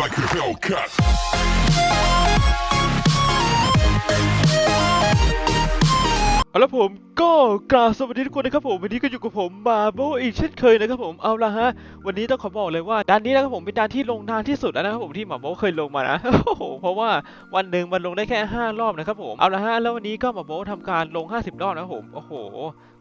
like a Hellcat. เอาละผมก็กราบสวัสดีทุกคนนะครับผมวันนี้ก็อยู่กับผมมาโบอีกเช่นเคยนะครับผมเอาละฮะ วันนี้ต้องขอบอกเลยว่าด้านนี้นะครับผมเป็นด้านที่ลงนานที่สุดแล้วนะครับผมที่หมาโบเคยลงมานะโอ้โหเพราะว่าวันหนึ่งมันลงได้แค่ 5 รอบนะครับผมเอาละฮะแล้ววันนี้ก็หมาโบทำการลง 50 รอบนะครับผมโอ้โห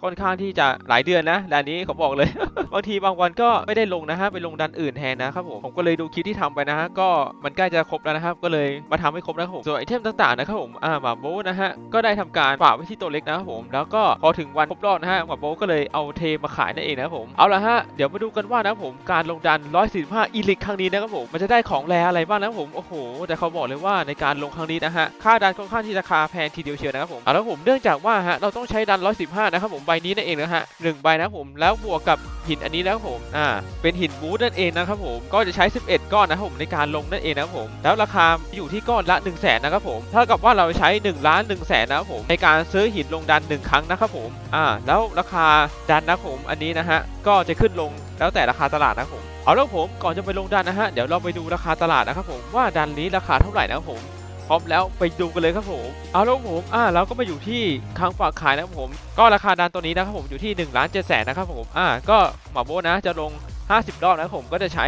ค่อนข้างที่จะหลายเดือนนะด้านนี้ขอบอกเลย บางทีบางวันก็ไม่ได้ลงนะฮะไปลงดันอื่นแทนนะครับผมผมก็เลยดูคลิปที่ทำไปนะฮะก็มันใกล้จะครบแล้วนะครับก็เลยมาทำให้ครบนะครับผมส่วนไอเทมต่างๆนะครับผมอ่าหมาโบนะฮะก็ได้ทำการฝากไว้ที่ตัวเล็กนะครับผมแล้วก็พอถึงวันครบรอบนะฮะหมอโบก็เลยเอาเทมาขายนั่นเองนะครับผมเอาละฮะเดี๋ยวมาดูกันว่านะผมการลงดัน 145 อีลิกครั้งนี้นะครับผมมันจะได้ของแรอะไรบ้างนะครับผมโอ้โห แต่เขาบอกเลยว่าในการลงครั้งนี้นะฮะค่าดันค่อนข้างที่ราคาแพงทีเดียวเชียวนะครับผมเอาละผมเนื่องจากว่าฮะเราต้องใช้ดัน 115 นะครับผมใบนี้นั่นเองนะฮะหนึ่งใบนะผมแล้วบวกกับ หินอันนี้นะครับผมอ่าเป็นหินบูธนั่นเองนะครับผมก็จะใช้ 11 ก้อนนะครับผมในการลงนั่นเองนะครับผมแล้วราคาอยู่ที่ก้อนละ 1 0 0 0 0แสนนะครับผมเท่ากับว่าเราใช้1ล้าน1แสนนะครับผมในการซื้อหินลงดัน 1 ครั้งนะครับผมอ่าแล้วราคาดันนะครับผมอันนี้นะฮะก็จะขึ้นลงแล้วแต่ราคาตลาดนะครับผมเอาแล้วผมก่อนจะไปลงดันนะฮะเดี๋ยวเราไปดูราคาตลาดนะครับผมว่าดันนี้ราคาเท่าไหร่นะครับผม พร้อมแล้วไปดูกันเลยครับผมเอาแล้วผมอ่าเราก็มาอยู่ที่ครั้งฝากขายนะครับผม ก็ราคาดันตัวนี้นะครับผมอยู่ที่1ล้าน7แสนนะครับผมอ่าก็หมอโบนะจะลง 50รอบนะครับผมก็จะใช้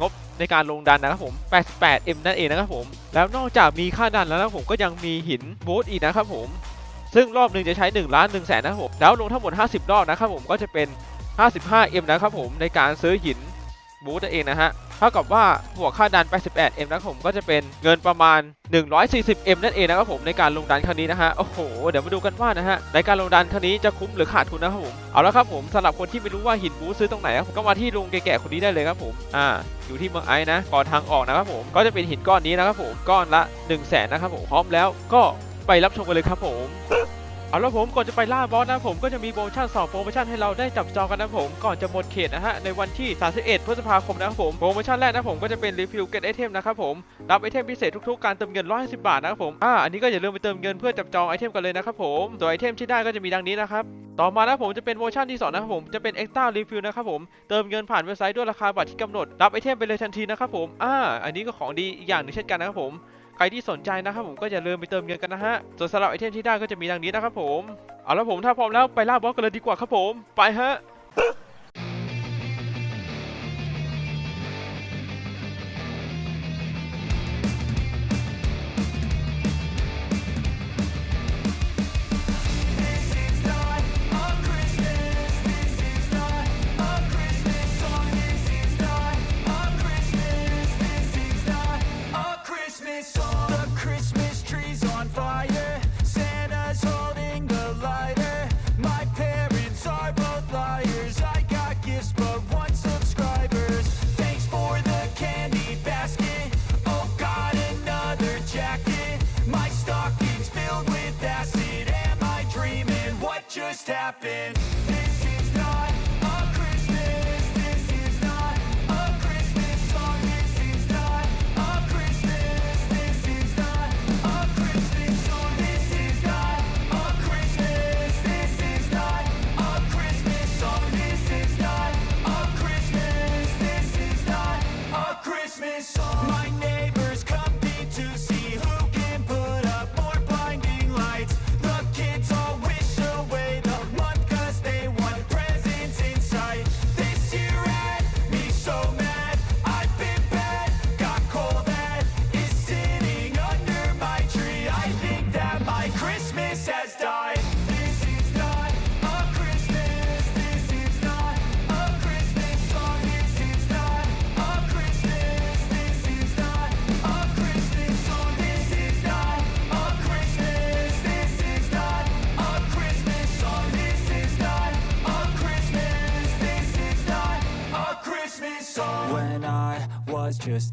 งบในการลงดันนะครับผม 88M นั่นเองนะครับผม แล้วนอกจากมีค่าดันแล้วนะผมก็ยังมีหินบูทอีกนะครับผม ซึ่งรอบหนึ่งจะใช้1ล้าน1แสนนะครับผม แล้วลงทั้งหมด 50รอบนะครับผม ก็จะเป็น 55M นะครับผม ในการซื้อหินบูทนั่นเองนะฮะ เท่ากับว่าบวกค่าดัน 88M นะครับผมก็จะเป็นเงินประมาณ 140M นั่นเองนะครับผมในการลงดันครั้งนี้นะฮะโอ้โหเดี๋ยวมาดูกันว่านะฮะในการลงดันครั้งนี้จะคุ้มหรือขาดทุนนะครับผมเอาละครับผมสำหรับคนที่ไม่รู้ว่าหินบูซื้อตรงไหนครับก็มาที่ลุงแก่ๆคนนี้ได้เลยครับผมอ่าอยู่ที่เมืองไอ้นะก่อนทางออกนะครับผมก็จะเป็นหินก้อนนี้นะครับผมก้อนละ 1 0 0 0 0แสนนะครับผมพร้อมแล้วก็ไปรับชมกันเลยครับผม เอาละผมก่อนจะไปล่าบอสนะผมก็จะมีโปรโมชั่นสองโปรโมชั่นให้เราได้จับจองกันนะผมก่อนจะหมดเขตนะฮะในวันที่ 31 พฤษภาคมนะครับผมโปรโมชั่นแรกนะผมก็จะเป็นรีฟิลเก็ตไอเทมนะครับผมรับไอเทมพิเศษทุกๆการเติมเงิน 150 บาทนะครับผมอ่าอันนี้ก็อย่าลืมไปเติมเงินเพื่อจับจองไอเทมกันเลยนะครับผมตัวไอเทมที่ได้ก็จะมีดังนี้นะครับต่อมานะผมจะเป็นโปรโมชั่นที่สองนะครับผมจะเป็น extra refill นะครับผมเติมเงินผ่านเว็บไซต์ด้วยราคาบัตรที่กำหนดรับไอเทมไปเลยทันทีนะครับผมอ่าอันนี้ก็ของดีอีกอย่างหนึ่งเช่นกันนะครับผม ใครที่สนใจนะครับผมก็อย่าลืมไปเติมเงินกันนะฮะส่วนสำหรับไอเทมที่ได้ก็จะมีดังนี้นะครับผมเอาละผมถ้าพร้อมแล้วไปล่าบอสกันเลยดีกว่าครับผม ไปฮะ happen.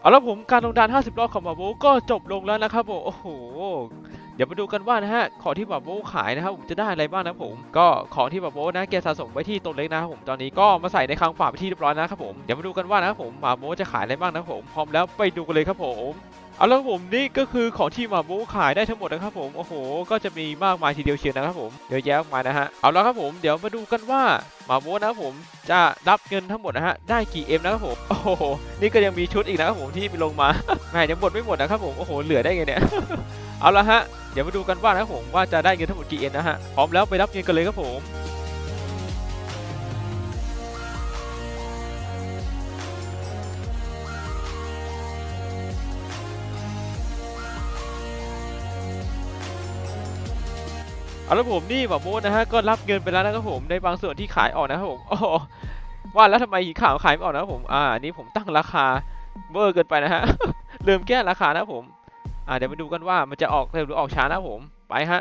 เอาละผมการลงดาน 50 รอบของหมาโบก็จบลงแล้วนะครับผม โอ้โห เดี๋ยวมาดูกันว่านะฮะ ของที่หมาโบขายนะครับผมจะได้อะไรบ้างนะผม ก็ของที่หมาโบนะแกสะสมไว้ที่ต้นเล็กนะครับผมตอนนี้ก็มาใส่ในคลังฝากไปที่เรียบร้อยนะครับผม เดี๋ยวมาดูกันว่านะครับผมหมาโบจะขายอะไรบ้างนะผม พร้อมแล้วไปดูกันเลยครับผม เอาละครับผมนี่ก็คือของที่หมาโบขายได้ทั้งหมดนะครับผมโอ้โห ก็จะมีมากมายทีเดียวเชียวนะครับผมเยอะแยะมากมายนะฮะเอาละครับผมเดี๋ยวมาดูกันว่าหมาโบนะครับผมจะรับเงินทั้งหมดนะฮะได้กี่เอ็มนะครับผมโอ้โหนี่ก็ยังมีชุดอีกนะครับผมที่ลงมาแหมยังหมดไม่หมดนะครับผมโอ้โหเหลือได้ไงเนี่ยเอาละฮะเดี๋ยวมาดูกันว่านะครับผมว่าจะได้เงินทั้งหมดกี่เอ็มนะฮะพร้อมแล้วไปรับเงินกันเลยครับผม เอาละผมนี่หมอโบทนะฮะก็รับเงินไปแล้วนะครับผมในบางส่วนที่ขายออกนะครับผมโอ้ว่าแล้วทำไมข่าวขายไม่ออกนะครับผมอ่านี้ผมตั้งราคาเบอร์เกินไปนะฮะลืมแก้ราคานะผมอ่าเดี๋ยวมาดูกันว่ามันจะออกเร็วหรือออกช้านะผมไปฮะ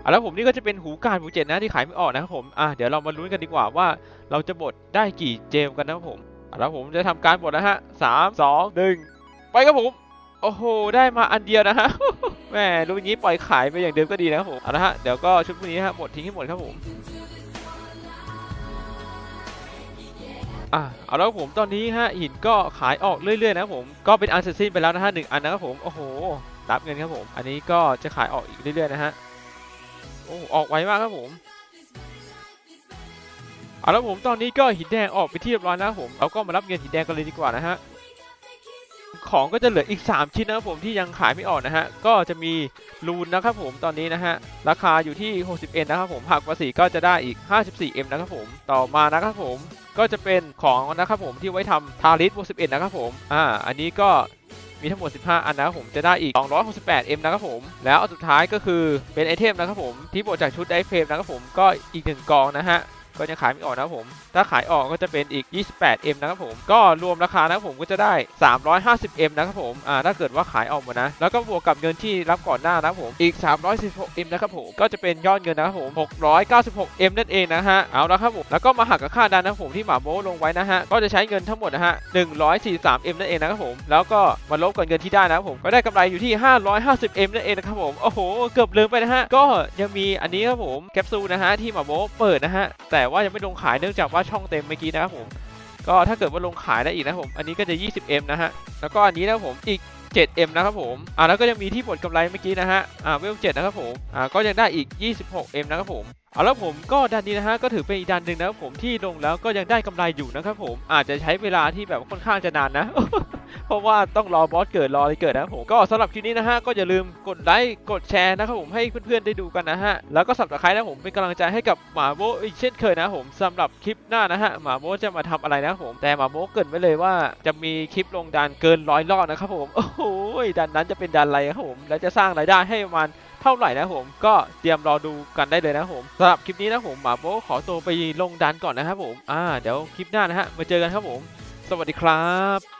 เอาแล้วผมนี่ก็จะเป็นหูการหูเจ็ดนะที่ขายไม่ออกนะครับผม อ่าเดี๋ยวเรามาลุ้นกันดีกว่าว่าเราจะบดได้กี่เจมกันนะครับผมเอาแล้วผมจะทำการบดนะฮะสามสองหนึ่งไปครับผม โอ้โห ได้มาอันเดียวนะฮะแหม่รู้อย่างนี้ปล่อยขายไปอย่างเดิมก็ดีนะครับผม เอาละฮะ เดี๋ยวก็ชุดพวกนี้ฮะหมดทิ้งให้หมดครับผม อะ เอาแล้วผมตอนนี้ฮะหินก็ขายออกเรื่อยๆนะครับผม ก็เป็นอันเสร็จสิ้นไปแล้วนะฮะหนึ่งอันนะครับผม โอ้โห รับเงินครับผม อันนี้ก็จะขายออกอีกเรื่อยๆนะฮะ โอ้ ออกไวมากครับผมเอาแล้วผมตอนนี้ก็หินแดงออกไปที่เรียบร้อยแล้วผมเราก็มารับเงินหินแดงกันเลยดีกว่านะฮะ ของก็จะเหลืออีก 3 ชิ้นนะครับผมที่ยังขายไม่ออกนะฮะ ก็จะมีลูนนะครับผมตอนนี้นะฮะ ราคาอยู่ที่ 60 n นะครับผมหักภาษีก็จะได้อีก 54 m นะครับผมต่อมานะครับผมก็จะเป็นของนะครับผมที่ไว้ทำทาริสบวก11นะครับผมอ่าอันนี้ก็มีทั้งหมด 15 อันนะครับผมจะได้อีก 268 m นะครับผม แล้วอันสุดท้ายก็คือเป็นไอเทมนะครับผมที่บวกจากชุดไดเฟรมนะครับผมก็อีกหนึ่งกองนะฮะ ก็ยังขายไม่ออกนะครับผม ถ้าขายออกก็จะเป็นอีก 28M นะครับผม ก็รวมราคานะครับผมก็จะได้ 350M นะครับผม อ่า ถ้าเกิดว่าขายออกหมดนะ แล้วก็บวกกับเงินที่รับก่อนหน้านะครับผม อีก 316M นะครับผม ก็จะเป็นยอดเงินนะครับผม 696M นั่นเองนะฮะ เอาละครับผม แล้วก็มาหักกับค่าดันนะครับผมที่หมาโมลงไว้นะฮะ ก็จะใช้เงินทั้งหมดนะฮะ 143M นั่นเองนะครับผม แล้วก็มาลบกับเงินที่ได้นะครับผม ก็ได้กำไรอยู่ที่ 550M นั่นเองนะครับผม โอ้โห เกือบลืมไปนะฮะ ก็ยังมีอันนี้ครับผม แคปซูลนะฮะที่หมาโมเปิดนะฮะแต่ว่ายังไม่ลงขายเนื่องจากว่าช่องเต็มเมื่อกี้นะครับผมก็ถ้าเกิดว่าลงขายได้อีกนะครับผมอันนี้ก็จะ 20M นะฮะแล้วก็อันนี้นะครับผมอีก 7M นะครับผมอ่าแล้วก็ยังมีที่บดกำไรเมื่อกี้นะฮะอ่าเวล7นะครับผมอ่าก็ยังได้อีก 26M นะครับผม เอาแล้วผมก็ดันนี้นะฮะก็ถือเป็นอีกดันหนึ่งนะครับผมที่ลงแล้วก็ยังได้กำไรอยู่นะครับผมอาจจะใช้เวลาที่แบบค่อนข้างจะนานนะเพราะว่าต้องรอบอสเกิดรออะไรเกิดนะผมก็สำหรับคลิปนี้นะฮะก็อย่าลืมกดไลค์กดแชร์นะครับผมให้เพื่อนๆได้ดูกันนะฮะแล้วก็สับตะไคร้นะผมเป็นกำลังใจให้กับหมาโบอีกเช่นเคยนะผมสำหรับคลิปหน้านะฮะหมาโบจะมาทำอะไรนะผม แต่หมาโบเกินไว้เลยว่าจะมีคลิปลงดันเกินร้อยรอบนะครับผมโอ้โหดันนั้นจะเป็นดันอะไรครับผมและจะสร้างรายได้ให้ประมาณ เท่าไหร่นะผม ก็เตรียมรอดูกันได้เลยนะผมสำหรับคลิปนี้นะผมหมาโบขอตัวไปลงดันก่อนนะครับผมอ่าเดี๋ยวคลิปหน้านะฮะมาเจอกันครับผม สวัสดีครับ